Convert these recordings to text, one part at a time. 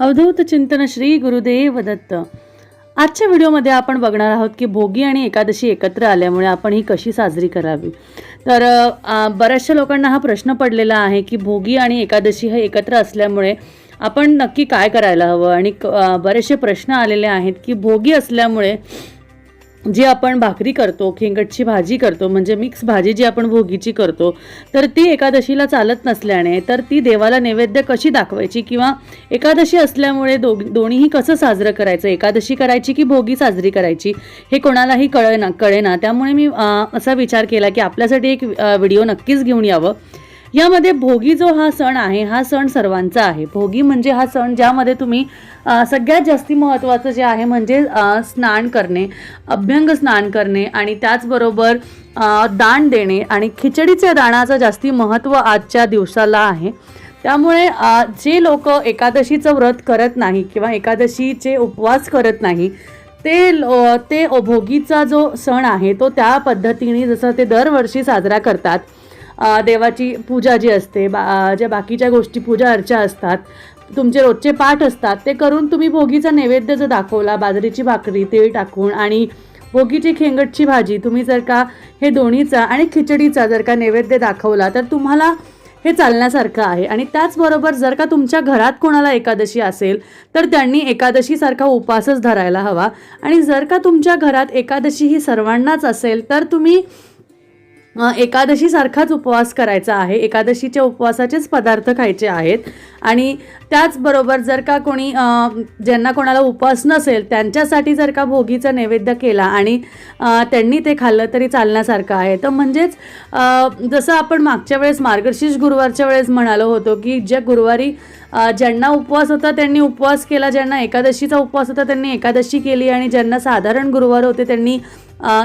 अवधूत चिंतन श्री गुरुदेव दत्त. आजच्या व्हिडिओमध्ये आपण बघणार आहोत की भोगी आणि एकादशी एकत्र आल्यामुळे आपण ही कशी साजरी करावी? तर बऱ्याचशा लोकांना हा प्रश्न पडलेला आहे की भोगी आणि एकादशी हे एकत्र असल्यामुळे आपण नक्की काय करायला हवं? आणि बरेचसे प्रश्न आलेले आहेत की भोगी असल्यामुळे जी आपण भाकरी करतो खेंगटची भाजी करतो म्हणजे मिक्स भाजी जी आपण भोगीची करतो तर ती एकादशीला चालत नसल्याने तर ती देवाला नैवेद्य कशी दाखवायची किंवा एकादशी असल्यामुळे दो दोन्हीही कसं साजरं करायचं? एकादशी करायची की भोगी साजरी करायची? हे कोणालाही कळेना कळेना. त्यामुळे मी असा विचार केला की आपल्यासाठी एक व्हिडिओ नक्कीच घेऊन यावं. यामध्ये भोगी जो हा सण आहे हा सण सर्वांचा आहे. भोगी म्हणजे हा सण ज्यामध्ये तुम्ही सगळ्यात जास्ती महत्त्वाचं जे आहे म्हणजे स्नान करणे अभ्यंग स्नान करणे आणि त्याचबरोबर दान देणे आणि खिचडीच्या दानाचं जास्ती महत्त्व आजच्या दिवसाला आहे. त्यामुळे जे लोक एकादशीचं व्रत करत नाही किंवा एकादशीचे उपवास करत नाही ते लो- ते भोगीचा जो सण आहे तो त्या पद्धतीने जसं ते दरवर्षी साजरा करतात देवाची पूजा जी असते बा ज्या बाकीच्या गोष्टी पूजा अर्चा असतात तुमचे रोजचे पाठ असतात ते करून तुम्ही भोगीचा नैवेद्य जर दाखवला बाजरीची भाकरी तेल टाकून आणि भोगीची खेंगटची भाजी तुम्ही जर का हे दोन्हीचा आणि खिचडीचा जर का नैवेद्य दाखवला तर तुम्हाला हे चालण्यासारखं आहे. आणि त्याचबरोबर जर का तुमच्या घरात कोणाला एकादशी असेल तर त्यांनी एकादशीसारखा उपासच धरायला हवा. आणि जर का तुमच्या घरात एकादशी ही सर्वांनाच असेल तर तुम्ही एकादशीसारखाच उपवास करायचा आहे. एकादशीच्या उपवासाचेच पदार्थ खायचे आहेत. आणि त्याचबरोबर जर का कोणी ज्यांना कोणाला उपवास नसेल त्यांच्यासाठी जर का भोगीचा नैवेद्य केला आणि त्यांनी ते खाल्लं तरी चालण्यासारखं आहे. तर म्हणजेच जसं आपण मागच्या वेळेस मार्गशीर्ष गुरुवारच्या वेळेस म्हणालो होतो की ज्या गुरुवारी ज्यांना उपवास होता त्यांनी उपवास केला ज्यांना एकादशीचा उपवास होता त्यांनी एकादशी केली आणि ज्यांना साधारण गुरुवार होते त्यांनी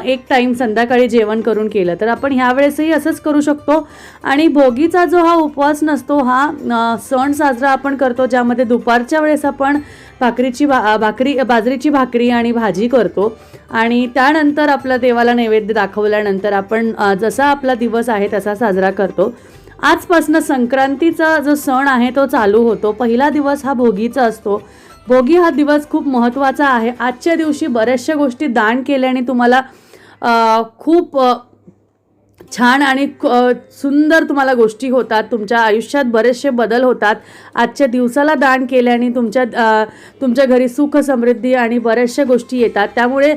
एक टाईम संध्याकाळी जेवण करून केलं. तर आपण ह्यावेळेसही असंच करू शकतो. आणि भोगीचा जो हा उपवास नसतो हा सण साजरा आपण करतो ज्यामध्ये दुपारच्या वेळेस आपण भाकरीची भा भाकरी बाजरीची भाकरी आणि भाजी करतो. आणि त्यानंतर आपला देवाला नैवेद्य दाखवल्यानंतर आपण जसा आपला दिवस आहे तसा साजरा करतो. आजपासनं संक्रांतीचा जो सण आहे तो चालू होतो. पहिला दिवस हा भोगीचा असतो. भोगी हा दिवस खूप महत्त्वाचा आहे. आजच्या दिवशी बऱ्याचशा गोष्टी दान केल्याने तुम्हाला खूप छान आणि सुंदर तुम्हाला गोष्टी होतात. तुमच्या आयुष्यात बरेचसे बदल होतात. आजच्या दिवसाला दान केल्याने तुमच्या तुमच्या घरी सुख समृद्धी आणि बऱ्याचशा गोष्टी येतात. त्यामुळे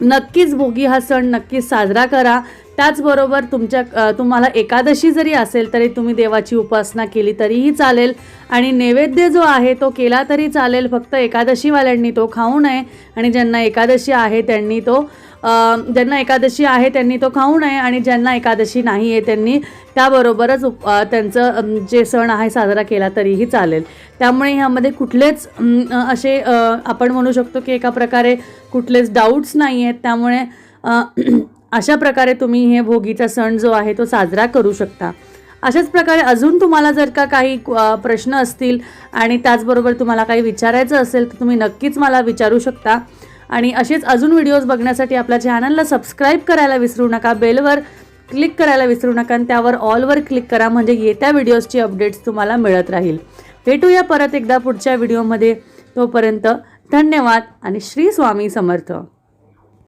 नक्कीच भोगी हा सण नक्कीच साजरा करा. त्याचबरोबर तुमच्या तुम्हाला एकादशी जरी असेल तरी तुम्ही देवाची उपासना केली तरीही चालेल. आणि नैवेद्य जो आहे तो केला तरी चालेल. फक्त एकादशीवाल्यांनी तो खाऊ नये आणि ज्यांना एकादशी आहे त्यांनी तो ज्यांना एकादशी आहे त्यांनी तो खाऊ नये आणि ज्यांना एकादशी नाही आहे त्यांनी त्याबरोबरच उप त्यांचं जे सण आहे साजरा केला तरीही चालेल. त्यामुळे ह्यामध्ये कुठलेच असे आपण म्हणू शकतो की एका प्रकारे कुठलेच डाऊट्स नाही आहेत त्यामुळे अशा प्रकारे तुम्ही हे भोगीचा सण जो आहे तो साजरा करू शकता. अशाच प्रकारे अजून तुम्हाला जर का काही प्रश्न असतील आणि त्याचबरोबर तुम्हाला काही विचारायचं असेल तर तुम्ही नक्कीच मला विचारू शकता. आणि असेच अजून व्हिडिओज बघण्यासाठी आपल्या चॅनलला सबस्क्राईब करायला विसरू नका बेलवर क्लिक करायला विसरू नका आणि त्यावर ऑलवर क्लिक करा म्हणजे येत्या व्हिडिओजची अपडेट्स तुम्हाला मिळत राहील. भेटूया परत एकदा पुढच्या व्हिडिओमध्ये. तोपर्यंत धन्यवाद आणि श्री स्वामी समर्थ.